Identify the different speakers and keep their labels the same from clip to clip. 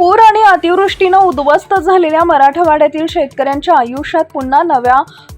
Speaker 1: पूर आणि अतिवृष्टीनं उद्ध्वस्त झालेल्या मराठवाड्यातील शेतकऱ्यांच्या आयुष्यात पुन्हा नव्या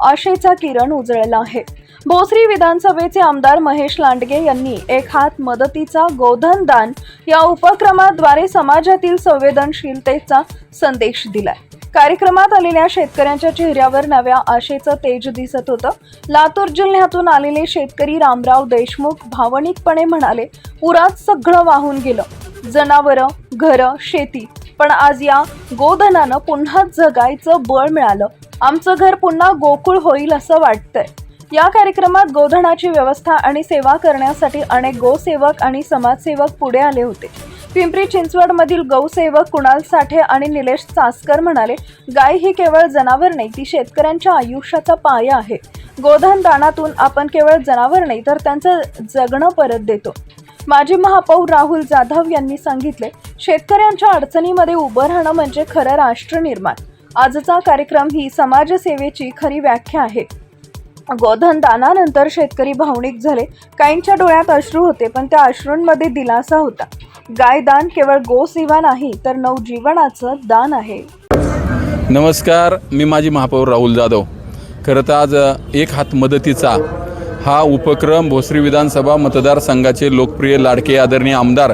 Speaker 1: आशेचा किरण उजळला आहे. भोसरी विधानसभेचे आमदार महेश लांडगे यांनी एक हात मदतीचा गोधन दान या उपक्रमाद्वारे समाजातील संवेदनशीलतेचा संदेश दिलाय. कार्यक्रमात आलेल्या शेतकऱ्यांच्या चेहऱ्यावर नव्या आशेचं तेज दिसत होतं. लातूर जिल्ह्यातून आलेले शेतकरी रामराव देशमुख भावनिकपणे म्हणाले पुरात सगळं वाहून गेलं. जनावरं घरं शेती. पण आज या गोधनानं पुन्हा जगायचं बळ मिळालं. आमचं घर पुन्हा गोकुळ होईल असं वाटतंय. या कार्यक्रमात गोधनाची व्यवस्था आणि सेवा करण्यासाठी अनेक गोसेवक आणि समाजसेवक पुढे आले होते. पिंपरी चिंचवडमधील गौसेवक कुणाल साठे आणि निलेश चासकर म्हणाले गाय ही केवळ जनावर नाही ती शेतकऱ्यांच्या आयुष्याचा पाया आहे. गोधन दानातून आपण केवळ जनावर नाही तर त्यांचं जगणं परत देतो. माजी महापौर राहुल जाधव यांनी सांगितले शेतकऱ्यांच्या अडचणीमध्ये उभं राहणं म्हणजे खरं राष्ट्र निर्माण. आजचा कार्यक्रम ही समाजसेवेची खरी व्याख्या आहे. गोधन दानानंतर शेतकरी भावनिक झाले. काहींच्या डोळ्यात अश्रू होते पण त्या अश्रूंमध्ये दिलासा होता. गाय दान केवळ गोसेवा नाही तर नवजीवनाचं दान आहे.
Speaker 2: नमस्कार मी माझी महापौर राहुल जाधव. खरं तर आज एक हात मदतीचा हा उपक्रम भोसरी विधानसभा मतदारसंघाचे लोकप्रिय लाडके आदरणीय आमदार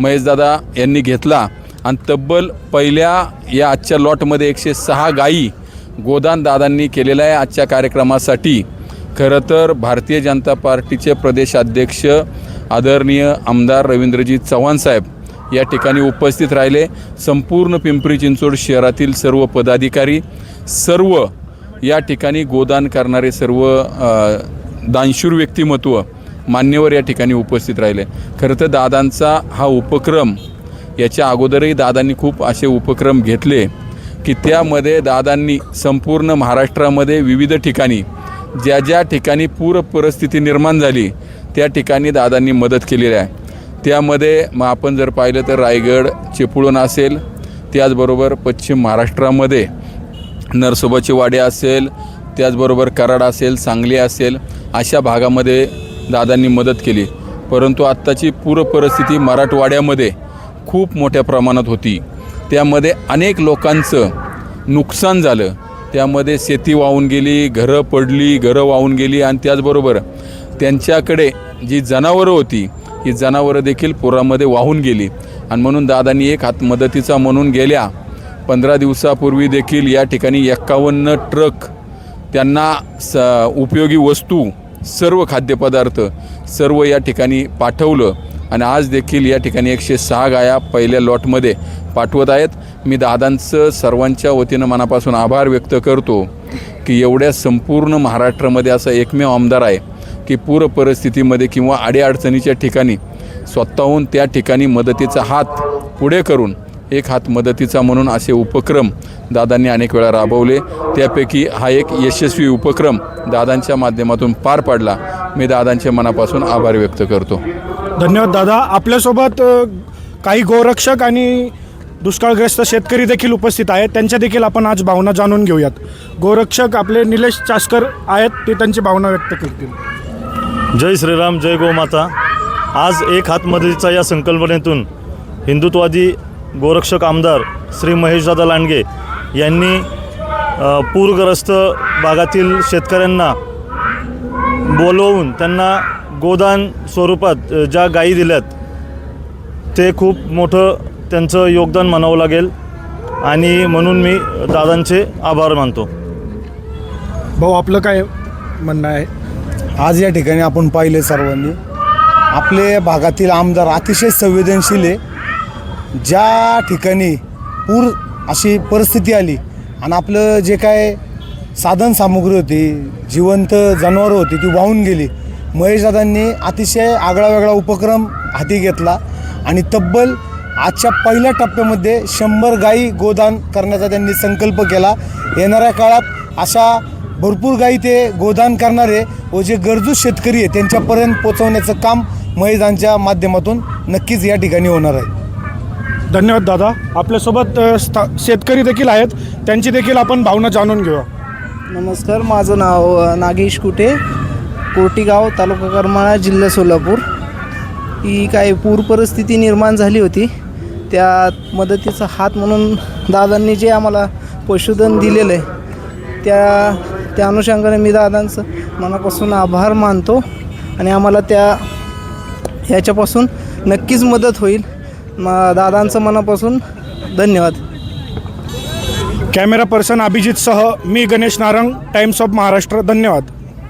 Speaker 2: महेशदादा यांनी घेतला. आणि तब्बल पहिल्या या आजच्या लॉटमध्ये एकशे सहा गायी गोदान दादांनी केलेल्या आहे आजच्या कार्यक्रमासाठी. खरं तर भारतीय जनता पार्टीचे प्रदेशाध्यक्ष आदरणीय आमदार रवींद्रजी चव्हाण साहेब या ठिकाणी उपस्थित राहिले. संपूर्ण पिंपरी चिंचवड शहरातील सर्व पदाधिकारी सर्व या ठिकाणी गोदान करणारे सर्व दानशूर व्यक्तिमत्व मान्यवर या ठिकाणी उपस्थित राहिले. खरं तर दादांचा हा उपक्रम याच्या अगोदरही दादांनी खूप असे उपक्रम घेतले की त्यामध्ये दादांनी संपूर्ण महाराष्ट्रामध्ये विविध ठिकाणी ज्या ज्या ठिकाणी पूर परिस्थिती निर्माण झाली त्या ठिकाणी दादांनी मदत केलेली आहे. त्यामध्ये मग आपण जर पाहिलं तर रायगड चिपळूण असेल त्याचबरोबर पश्चिम महाराष्ट्रामध्ये नरसोबाची वाडी असेल त्याचबरोबर कराड असेल सांगली असेल अशा भागामध्ये दादांनी मदत केली. परंतु आत्ताची पूर परिस्थिती मराठवाड्यामध्ये खूप मोठ्या प्रमाणात होती. त्यामध्ये अनेक लोकांचं नुकसान झालं. त्यामध्ये शेती वाहून गेली घरं पडली घरं वाहून गेली आणि त्याचबरोबर त्यांच्याकडे जी जनावरं होती ही जनावरं देखील पुरामध्ये वाहून गेली. आणि म्हणून दादांनी एक हात मदतीचा म्हणून गेल्या पंधरा दिवसापूर्वी देखील या ठिकाणी एक्कावन्न ट्रक त्यांना स उपयोगी वस्तू सर्व खाद्यपदार्थ सर्व या ठिकाणी पाठवलं. आणि आज देखील या ठिकाणी एकशे सहा गाया पहिल्या लॉटमध्ये पाठवत आहेत. मी दादांचं सर्वांच्या वतीनं मनापासून आभार व्यक्त करतो की एवढ्या संपूर्ण महाराष्ट्रामध्ये असा एकमेव आमदार आहे की पूर परिस्थितीमध्ये किंवा अडीअडचणीच्या ठिकाणी स्वतःहून त्या ठिकाणी मदतीचा हात पुढे करून एक हात मदतीचा म्हणून असे उपक्रम दादांनी अनेक वेळा राबवले. त्यापैकी हा एक यशस्वी उपक्रम दादांच्या माध्यमातून पार पाडला. मी दादांच्या मनापासून आभार व्यक्त करतो.
Speaker 3: धन्यवाद दादा. आपल्यासोबत काही गोरक्षक आणि दुष्काळग्रस्त शेतकरी देखील उपस्थित आहेत. त्यांच्या देखील आपण आज भावना जाणून घेऊयात. गोरक्षक आपले निलेश चासकर आहेत ते त्यांची भावना व्यक्त करतील.
Speaker 4: जय श्रीराम जय गोमाता. आज एक हात मदतीचा या संकल्पनेतून हिंदुत्वादी गोरक्षक आमदार श्री महेशदादा लांडगे यांनी पूरग्रस्त भागातील शेतकऱ्यांना बोलवून त्यांना गोदान स्वरूपात ज्या गायी दिल्यात ते खूप मोठं त्यांचं योगदान म्हणावं लागेल. आणि म्हणून मी दादांचे आभार मानतो.
Speaker 3: भाऊ आपलं काय म्हणणं आहे?
Speaker 5: आज या ठिकाणी आपण पाहिले सर्वांनी आपल्या भागातील आमदार अतिशय संवेदनशील आहे. ज्या ठिकाणी पूर अशी परिस्थिती आली आणि आपलं जे काय साधन सामुग्री होती जिवंत जनावरं होती ती वाहून गेली. महेशदादांनी अतिशय आगळा वेगळा उपक्रम हाती घेतला आणि तब्बल आजच्या पहिल्या टप्प्यामध्ये शंभर गायी गोदान करण्याचा त्यांनी संकल्प केला. येणाऱ्या काळात अशा भरपूर गायी ते गोदान करणारे व जे गरजू शेतकरी आहे त्यांच्यापर्यंत पोचवण्याचं काम महेजांच्या माध्यमातून नक्कीच या ठिकाणी होणार आहे.
Speaker 3: धन्यवाद दादा. आपल्यासोबत स्था शेतकरी देखील आहेत. त्यांची देखील आपण भावना जाणून घेऊया.
Speaker 6: नमस्कार माझं नाव नागेश कुटे. कोटीगाव तालुका करमाळा जिल्हा सोलापूर. ही काय पूर परिस्थिती निर्माण झाली होती. त्या मदतीचा हात म्हणून दादांनी जे आम्हाला पशुधन दिलेलं आहे त्या त्या अनुषंगाने मी दादांचं मनापासून आभार मानतो आणि आम्हाला त्या ह्याच्यापासून नक्कीच मदत होईल. म दादांचं मनापासून धन्यवाद.
Speaker 3: कॅमेरा पर्सन अभिजितसह मी गणेश नारंग टाइम्स ऑफ महाराष्ट्र धन्यवाद.